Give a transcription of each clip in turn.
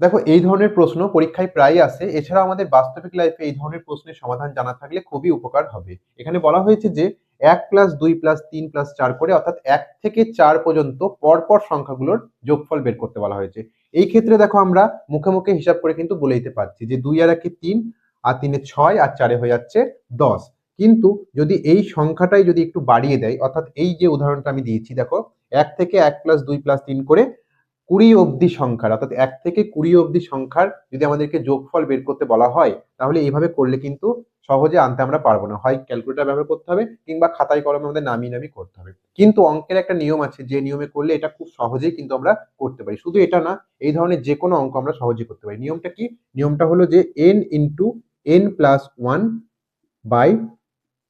দেখো, এই ধরনের প্রশ্ন পরীক্ষায় প্রায় আসে। এছাড়া আমাদের বাস্তবিক লাইফে এই ধরনের প্রশ্নের সমাধান জানা থাকলে খুবই উপকার হবে। এখানে বলা হয়েছে যে, এক প্লাস দুই প্লাস তিন প্লাস চার করে, অর্থাৎ এক থেকে চার পর্যন্ত পরপর সংখ্যাগুলোর যোগফল বের করতে বলা হয়েছে। এই ক্ষেত্রে দেখো, আমরা মুখে মুখে হিসাব করে কিন্তু বলে দিতে পারছি যে, দুই আর একে তিন, আর তিনে ছয়, আর চারে হয়ে যাচ্ছে দশ। কিন্তু যদি এই সংখ্যাটাই যদি একটু বাড়িয়ে দেয়, অর্থাৎ এই যে উদাহরণটা আমি দিয়েছি, দেখো, এক থেকে এক প্লাস দুই প্লাস তিন করে কুড়ি অবধি সংখ্যার, অর্থাৎ এক থেকে কুড়ি অবধি সংখ্যার যদি আমাদেরকে যোগফল বের করতে বলা হয়, তাহলে এইভাবে করলে কিন্তু সহজে আনতে আমরা পারব না। হয় ক্যালকুলেটার ব্যবহার করতে হবে কিংবা খাতায় কলমে আমাদের নামিয়ে নামিয়ে করতে হবে। কিন্তু অঙ্কের একটা নিয়ম আছে, যে নিয়মে করলে এটা খুব সহজেই কিন্তু আমরা করতে পারি। শুধু এটা না, এই ধরনের যে কোনো অঙ্ক আমরা সহজেই করতে পারি। নিয়মটা কি? নিয়মটা হলো যে n into n plus one by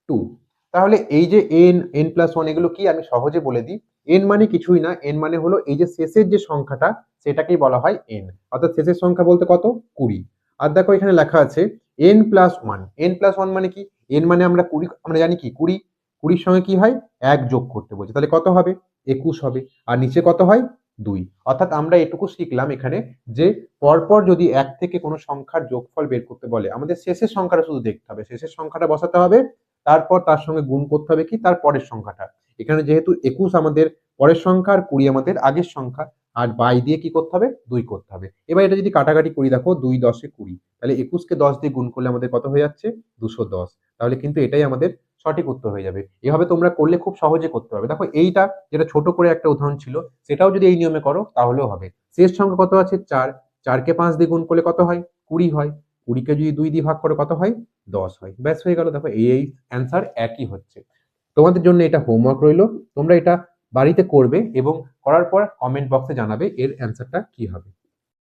two তাহলে এই যে এন এন প্লাস ওয়ান এগুলো কি? আমি সহজে বলে দিই। এন মানে কিছুই না এন মানে হলো এই যে শেষের যে সংখ্যাটা, সেটাকেই বলা হয় এন অর্থাৎ শেষের সংখ্যা বলতে কত? কুড়ি। আর দেখো এখানে লেখা আছে n plus one n plus one মানে কি? এন মানে আমরা কুড়ি, আমরা জানি কি? কুড়ি। কুড়ির সঙ্গে কি হয়? এক যোগ করতে বলছে। তাহলে কত হবে? একুশ হবে। আর নিচে কত হয়? দুই। অর্থাৎ আমরা এটুকু শিখলাম এখানে যে পরপর যদি এক থেকে কোনো সংখ্যার যোগফল বের করতে বলে, আমাদের শেষের সংখ্যাটা শুধু দেখতে হবে। শেষের সংখ্যাটা বসাতে হবে, তারপর তার সঙ্গে গুণ করতে হবে কি? তার পরের সংখ্যাটা। এখানে যেহেতু একুশ আমাদের পরের সংখ্যা আর কুড়ি আমাদের আগের সংখ্যা, আর বাই দিয়ে কি করতে হবে? দুই করতে হবে। এবার এটা যদি কাটাকাটি করি, দেখো দুই দশে কুড়ি, তাহলে একুশকে দশ দিয়ে গুণ করলে আমাদের কত হয়ে যাচ্ছে? দুশো দশ। তাহলে কিন্তু এটাই আমাদের সঠিক উত্তর হয়ে যাবে। এভাবে তোমরা করলে খুব সহজে করতে পারবে। দেখো এইটা যেটা ছোট করে একটা উদাহরণ ছিল, সেটাও যদি এই নিয়মে করো, তাহলেও হবে। শেষ সংখ্যা কত আছে? চার। চারকে পাঁচ দিয়ে গুণ করলে কত হয়? কুড়ি হয়। কুড়িকে যদি দুই দিয়ে ভাগ করে, কত হয়? দশ হয়। ব্যাস হয়ে গেল। দেখো এই অ্যান্সার একই হচ্ছে। তোমাদের জন্য এটা হোমওয়ার্ক রইল। তোমরা এটা বাড়িতে করবে এবং করার পর কমেন্ট বক্সে জানাবে এর অ্যান্সারটা কি হবে।